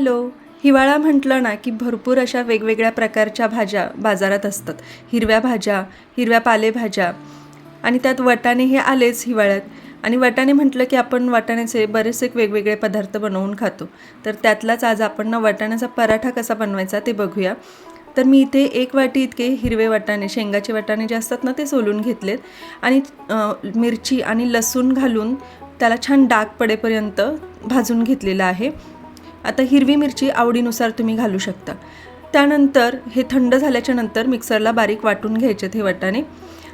Hello. हिवाळा म्हटलं ना की भरपूर अशा वेगवेगळ्या प्रकारच्या भाज्या बाजारात असतात. हिरव्या भाज्या हिरव्या पालेभाज्या आणि त्यात वाटाणे हे आलेच हिवाळ्यात. आणि वाटाणे म्हटलं की आपण वाटाण्याचे बरेचसे वेगवेगळे पदार्थ बनवून खातो. तर त्यातलाच आज आपण ना वाटाण्याचा पराठा कसा बनवायचा ते बघूया. तर मी इथे एक वाटी इतके हिरवे वाटाणे शेंगाचे वाटाणे जे असतात ना ते सोलून घेतलेत. आणि मिरची आणि लसूण घालून त्याला छान डाग पडेपर्यंत भाजून घेतलेलं आहे. आता हिरवी मिरची आवडीनुसार तुम्ही घालू शकता. त्यानंतर हे थंड झाल्याच्यानंतर मिक्सरला बारीक वाटून घ्यायचे हे वाटाणे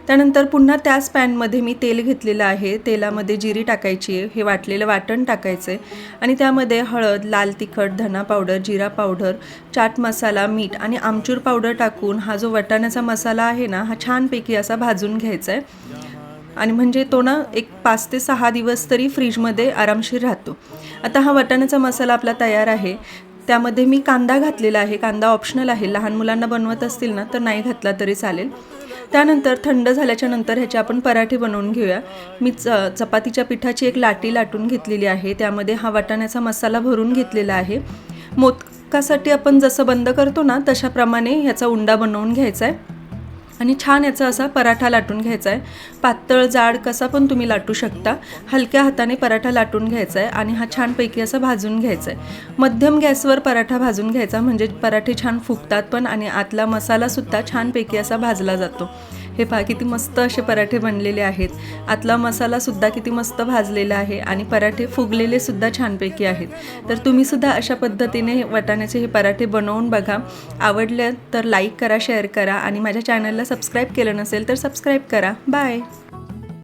त्यानंतर पुन्हा त्याच पॅनमध्ये मी तेल घेतलेलं आहे. तेलामध्ये जिरी टाकायची आहे. हे वाटलेलं वाटण टाकायचं आहे. आणि त्यामध्ये हळद लाल तिखट धना पावडर जिरा पावडर चाट मसाला मीठ आणि आमचूर पावडर टाकून हा जो वाटाण्याचा मसाला आहे ना हा छानपैकी असा भाजून घ्यायचा आहे. आणि म्हणजे तो ना एक पाच ते सहा दिवस तरी फ्रीजमध्ये आरामशीर राहतो. आता हा वाटाण्याचा मसाला आपला तयार आहे. त्यामध्ये मी कांदा घातलेला आहे. कांदा ऑप्शनल आहे. लहान मुलांना बनवत असतील ना तर नाही घातला तरी चालेल. त्यानंतर थंड झाल्याच्यानंतर ह्याचे आपण पराठे बनवून घेऊया. मी च चपातीच्या पिठाची एक लाटी लाटून घेतलेली आहे. त्यामध्ये हा वाटाण्याचा मसाला भरून घेतलेला आहे. मोदकासाठी आपण जसं बंद करतो ना तशाप्रमाणे ह्याचा उंडा बनवून घ्यायचा आहे. आणि छान याचा असा पराठा लाटून घ्यायचा आहे. पातळ जाड कसा पण तुम्ही लाटू शकता. हलक्या हाताने पराठा लाटून घ्यायचा आहे आणि हा छानपैकी असा भाजून घ्यायचा आहे. मध्यम गॅसवर पराठा भाजून घ्यायचा म्हणजे पराठे छान फुगतात पण आणि आतला मसालासुद्धा छानपैकी असा भाजला जातो. हे पहा किती मस्त असे पराठे बनलेले आहेत. आतला मसालासुद्धा किती मस्त भाजलेला आहे आणि पराठे फुगलेलेसुद्धा छानपैकी आहेत. तर तुम्हीसुद्धा अशा पद्धतीने वाटाण्याचे हे पराठे बनवून बघा. आवडले तर लाईक करा शेअर करा आणि माझ्या चॅनलला सबस्क्राईब केलं नसेल तर सबस्क्राईब करा. बाय